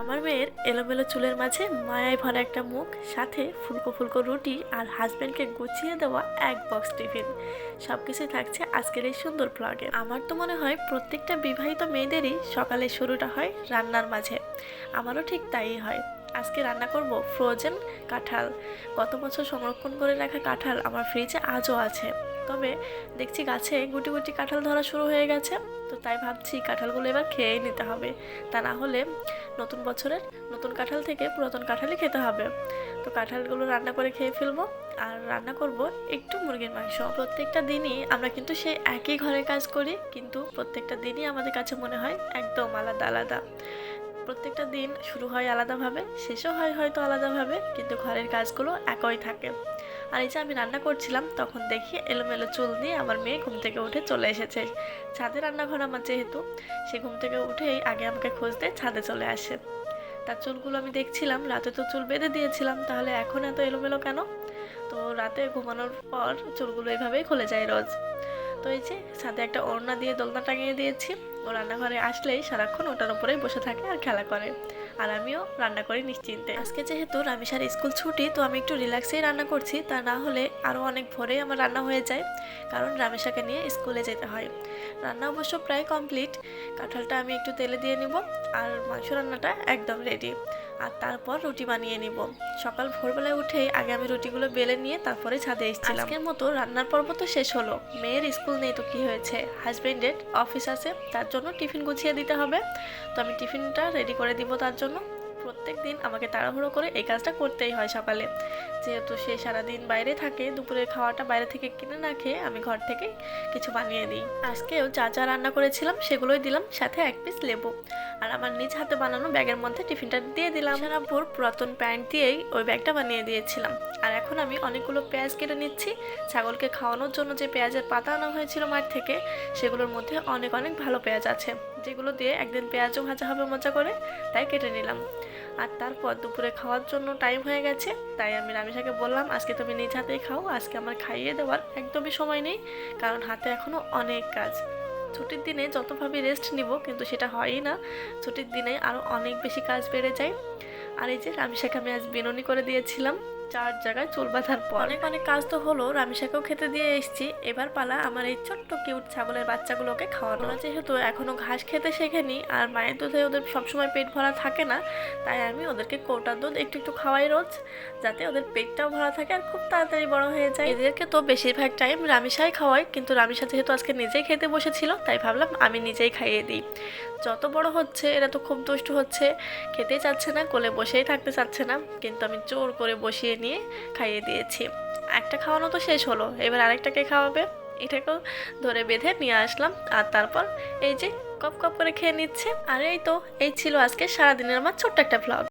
আমার মেয়ের এলোমেলো চুলের মাঝে মায়ায় ভরা একটা মুখ, সাথে ফুলকো ফুলকো রুটি আর হাজব্যান্ডকে গুছিয়ে দেওয়া এক বক্স টিফিন সব কিছুই থাকছে আজকের এই সুন্দর ব্লগে আমার তো মনে হয় প্রত্যেকটা বিবাহিত মেয়েদেরই সকালে শুরুটা হয় রান্নার মাঝে। আমারও ঠিক তাই হয়। আজকে রান্না করব ফ্রোজেন কাঁঠাল। গত বছর সংরক্ষণ করে রাখা কাঁঠাল আমার ফ্রিজে আজও আছে। তবে দেখছি গাছে গুটি গুটি কাঁঠাল ধরা শুরু হয়ে গেছে। তো তাই ভাবছি কাঁঠালগুলো এবার খেয়েই নিতে হবে। তা না হলে নতুন বছরের নতুন কাঁঠাল থেকে পুরাতন কাঁঠালই খেতে হবে। তো কাঁঠালগুলো রান্না করে খেয়ে ফেলব। আর রান্না করব একটু মুরগির মাংস। প্রত্যেকটা দিনই আমরা কিন্তু সেই একই ঘরে কাজ করি, কিন্তু প্রত্যেকটা দিনই আমাদের কাছে মনে হয় একদম আলাদা আলাদা। প্রত্যেকটা দিন শুরু হয় আলাদাভাবে, শেষও হয় হয়তো আলাদাভাবে, কিন্তু ঘরের কাজগুলো একই থাকে। আর এই যে আমি রান্না করছিলাম, তখন দেখি এলোমেলো চুল নিয়ে আমার মেয়ে ঘুম থেকে উঠে চলে এসেছে। ছাদে রান্নাঘর আমার যেহেতু, সে ঘুম থেকে উঠেই আগে আমাকে খুঁজতে ছাদে চলে আসে। তার চুলগুলো আমি দেখছিলাম, রাতে তো চুল বেঁধে দিয়েছিলাম, তাহলে এখন এত এলোমেলো কেন? তো রাতে ঘুমানোর পর চুলগুলো এভাবেই খুলে যায় রোজ। তো এই যে ছাদে একটা ওড়না দিয়ে দোলনা টাঙিয়ে দিয়েছি। ও রান্নাঘরে আসলেই সারাক্ষণ ওটার উপরেই বসে থাকে আর খেলা করে। আর আমিও রান্না করি নিশ্চিন্তে। আজকে যেহেতু রামিসার স্কুল ছুটি, তো আমি একটু রিল্যাক্সেই রান্না করছি। তা না হলে আরও অনেক ভোরে আমার রান্না হয়ে যায়, কারণ রামেশাকে নিয়ে স্কুলে যেতে হয়। রান্না অবশ্য প্রায় কমপ্লিট। কাঁঠালটা আমি একটু তেলে দিয়ে নিব, আর মাংস রান্নাটা একদম রেডি আর তারপর রুটি বানিয়ে নিব। সকাল ভোরবেলায় উঠেই আগে আমি রুটিগুলো বেলে নিয়ে তারপরে ছাদে এসেছিলাম। আজকের মতো রান্নার পর্ব তো শেষ হলো। মেয়ের স্কুল নেই তো কি হয়েছে? হাজবেন্ডের অফিস আছে, তার জন্য টিফিন গুছিয়ে দিতে হবে। তো আমি টিফিনটা রেডি করে দিব তার জন্য। প্রত্যেক দিন আমাকে তাড়াহুড়ো করে এই কাজটা করতেই হয় সকালে। যেহেতু সে সারাদিন বাইরে থাকে, দুপুরের খাওয়াটা বাইরে থেকে কিনে না খেয়ে আমি ঘর থেকে কিছু বানিয়ে দিই। আজকেও যা যা রান্না করেছিলাম সেগুলোই দিলাম, সাথে এক পিস লেবু। আর আমার নিজ হাতে বানানো ব্যাগের মধ্যে টিফিনটা দিয়ে দিলাম। সারাপুর পুরাতন প্যান্ট দিয়েই ওই ব্যাগটা বানিয়ে দিয়েছিলাম। আর এখন আমি অনেকগুলো পেঁয়াজ কেটে নিচ্ছি। ছাগলকে খাওয়ানোর জন্য যে পেঁয়াজের পাতা আনা হয়েছিল মাঠ থেকে, সেগুলোর মধ্যে অনেক অনেক ভালো পেঁয়াজ আছে। যেগুলো দিয়ে একদিন পেঁয়াজও ভাজা হবে মজা করে, তাই কেটে নিলাম। আর তারপর দুপুরে খাওয়ার জন্য টাইম হয়ে গেছে। তাই আমি রামিসাকে বললাম, আজকে তুমি নিজ হাতেই খাও, আজকে আমার খাইয়ে দেওয়ার একদমই সময় নেই, কারণ হাতে এখনও অনেক কাজ। ছুটির দিনে যতভাবে রেস্ট নিব, কিন্তু সেটা হয়ই না। ছুটির দিনে আরও অনেক বেশি কাজ বেড়ে যায়। আর এই যে রামিসাকে আমি আজ বিনুনি করে দিয়েছিলাম। চার জায়গায় চুল বাঁধার পর। অনেক অনেক কাজ তো হলো রামিসাকেও খেতে দিয়ে এসেছি। এবার পালা আমার এই ছোট্ট কিউট ছাগলের বাচ্চাগুলোকে খাওয়ানো। যেহেতু এখনও ঘাস খেতে শেখেনি আর মায়ের দুধে ওদের সবসময় পেট ভরা থাকে না তাই আমি ওদেরকে কোটার দুধ একটু একটু খাওয়াই রোজ যাতে ওদের পেটটাও ভরা থাকে আর খুব তাড়াতাড়ি বড় হয়ে যায়। এদেরকে তো বেশিরভাগ টাইম রামিসাই খাওয়াই কিন্তু রামিসা যেহেতু আজকে নিজেই খেতে বসেছিল তাই ভাবলাম আমি নিজেই খাইয়ে দিই। যত বড় হচ্ছে এরা তো খুব দুষ্টু হচ্ছে খেতেই চাচ্ছে না কোলে বসেই থাকতে চাচ্ছে না কিন্তু আমি জোর করে বসিয়ে নিয়ে খাইয়ে দিয়েছি। একটা খাওয়ানো তো শেষ হলো, এবার আরেকটাকে খাওয়াবে? এটাকেও ধরে বেঁধে নিয়ে আসলাম, আর তারপর এই যে কপ কপ করে খেয়ে নিচ্ছে। আর এই তো, এই ছিল আজকে সারাদিনের আমার ছোট্ট একটা ভ্লগ